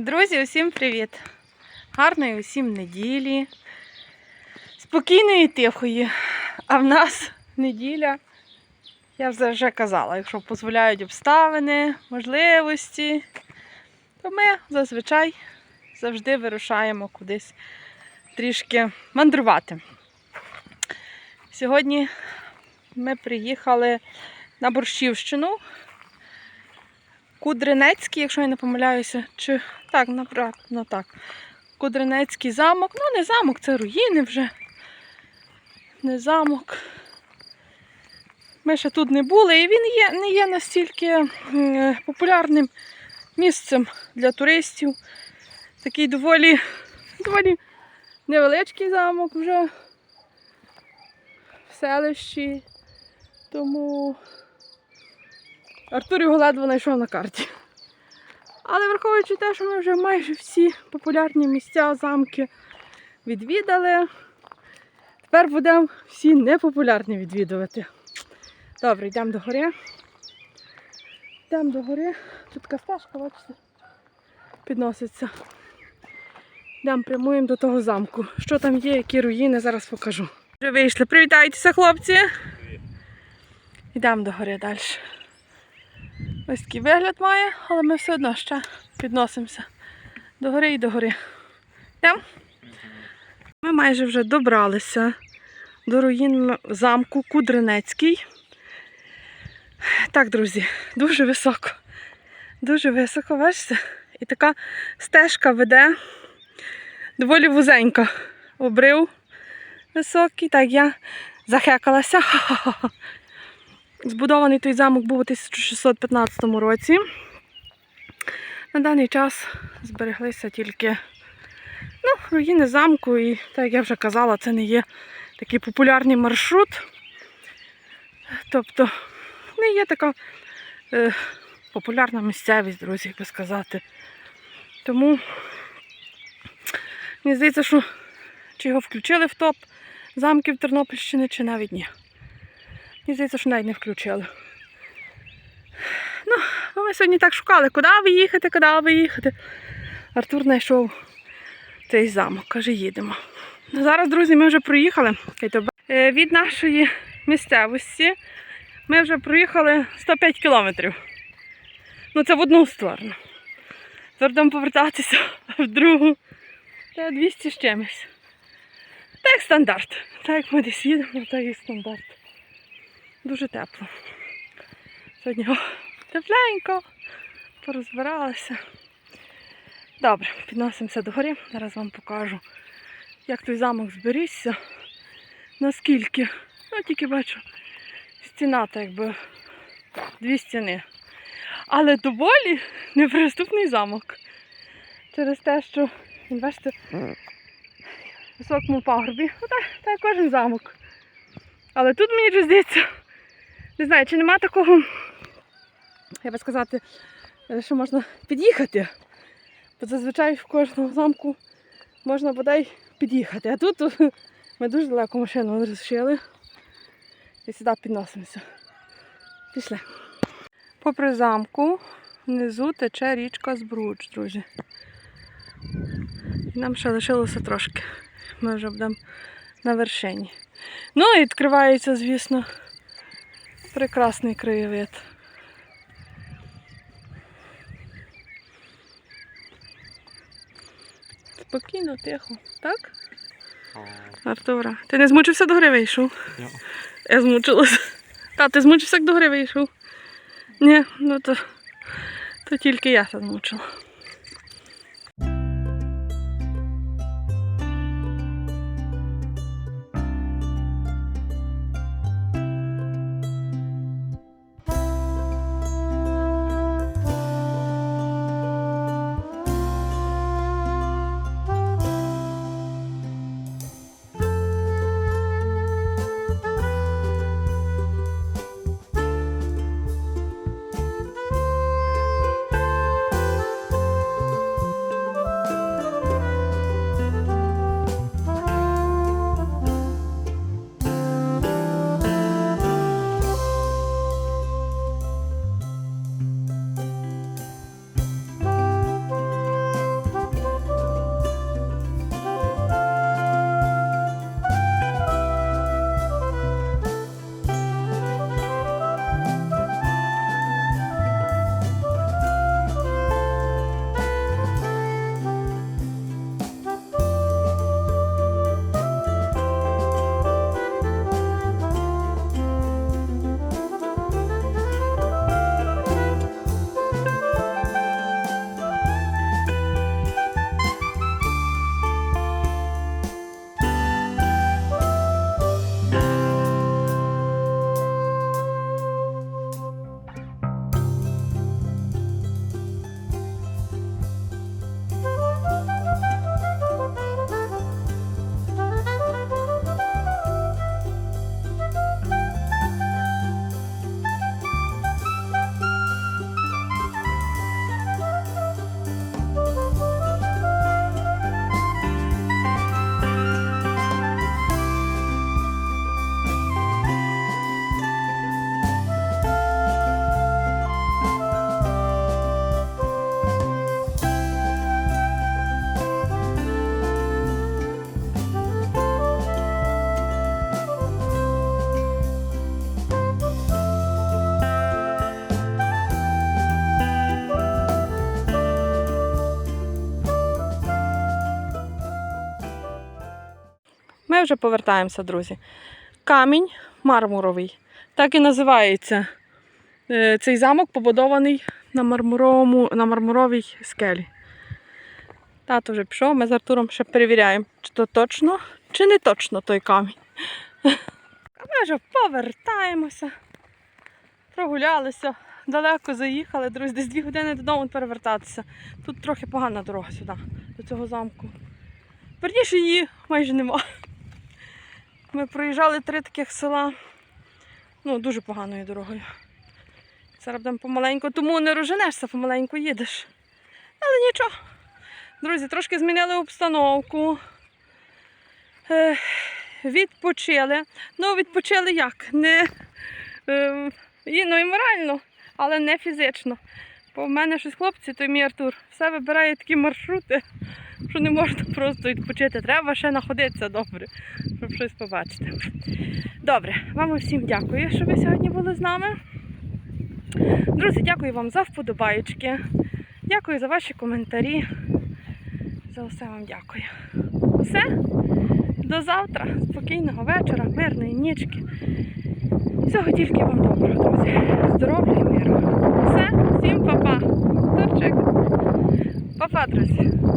Друзі, усім привіт! Гарної усім неділі. Спокійної тихої. А в нас неділя, я вже казала, якщо дозволяють обставини, можливості, то ми зазвичай завжди вирушаємо кудись трішки мандрувати. Сьогодні ми приїхали на Борщівщину. Кудринецький, якщо я не помиляюся, чи так, направду так. Кудринецький замок. Ну, не замок, це руїни вже. Не замок. Ми ще тут не були, і він є, не є настільки популярним місцем для туристів. Такий доволі, доволі невеличкий замок вже в селищі. Тому Артур його ледве знайшов на карті. Але враховуючи те, що ми вже майже всі популярні місця, замки відвідали, тепер будемо всі непопулярні відвідувати. Добре, йдемо до гори. Йдемо до гори. Тут така стежка, бачите, підноситься. Йдемо прямуємо до того замку. Що там є, які руїни, зараз покажу. Вже вийшли. Привітайтеся, хлопці! Йдемо до гори далі. Ось такий вигляд має, але ми все одно ще підносимося до гори і до гори. Йдемо? Ми майже вже добралися до руїн замку Кудринецький. Так, друзі, дуже високо. Дуже високо, бачите? І така стежка веде доволі вузенька. Обрив високий. Так, я захекалася. Ха-ха-ха. Збудований той замок був у 1615 році. На даний час збереглися тільки ну, руїни замку, і, так як я вже казала, це не є такий популярний маршрут. Тобто не є така е, популярна місцевість, друзі, як би сказати. Тому мені здається, що чи його включили в топ замків Тернопільщини, чи навіть ні. Мені здається, що навіть не включили. Ну, ми сьогодні так шукали, куди виїхати, куди виїхати. Артур знайшов цей замок, каже, їдемо. Ну, Зараз, друзі, ми вже проїхали Е, від нашої місцевості. Ми вже проїхали 105 кілометрів. Ну, це в одну сторону. Будемо повертатися в другу. Це 200 з чимось. Так як стандарт. Так як ми десь їдемо, так і стандарт. Дуже тепло. Сьогодні о, тепленько, порозбиралися. Добре, підносимося до гори. Зараз вам покажу, як той замок зберігся. Наскільки. Ну, тільки бачу, стіна, так якби дві стіни. Але доволі неприступний замок. Через те, що він бачите, високому пагорбі. Ну, так, кожен замок. Але тут мені здається, не знаю, чи нема такого, я би сказати, що можна під'їхати. Бо зазвичай в кожному замку можна бодай під'їхати. А тут ми дуже далеко машину розшили і сюди підносимося. Пішли. Попри замку внизу тече річка Збруч, друзі. І нам ще лишилося трошки. Ми вже будемо на вершині. Ну і відкривається, звісно, прекрасний краєвид. Спокійно, тихо, так? Артура. Ти не змучився до гори вийшов? Ні. Я змучилася. Та, ти змучився, як до гори вийшов? Ні, ну то, то тільки я се змучила. Ми вже повертаємося, друзі. Камінь мармуровий. Так і називається е, цей замок, побудований на, мармуровому, на мармуровій скелі. Тато вже пішов, ми з Артуром ще перевіряємо, чи то точно, чи не точно той камінь. А ми вже повертаємося. Прогулялися, далеко заїхали, друзі, десь дві години додому перевертатися. Тут трохи погана дорога сюди, до цього замку. Верніше її майже нема. Ми проїжджали три таких села. Ну, дуже поганою дорогою. Зараз будемо помаленьку, тому не розженешся, помаленьку їдеш. Але нічого. Друзі, трошки змінили обстановку. Е, відпочили. Ну, відпочили як? Не, е, і, ну, і морально, але не фізично. Бо в мене щось хлопці, той мій Артур, все вибирає такі маршрути, що не можна просто відпочити. Треба ще находитися добре, щоб щось побачити. Добре, вам усім дякую, що ви сьогодні були з нами. Друзі, дякую вам за вподобаєчки. Дякую за ваші коментарі. За все вам дякую. Все. До завтра. Спокійного вечора, мирної нічки. Всього тільки вам доброго, друзі. Здоров'я і миру. Все, всім па-па. Турчик. Па-па, друзі.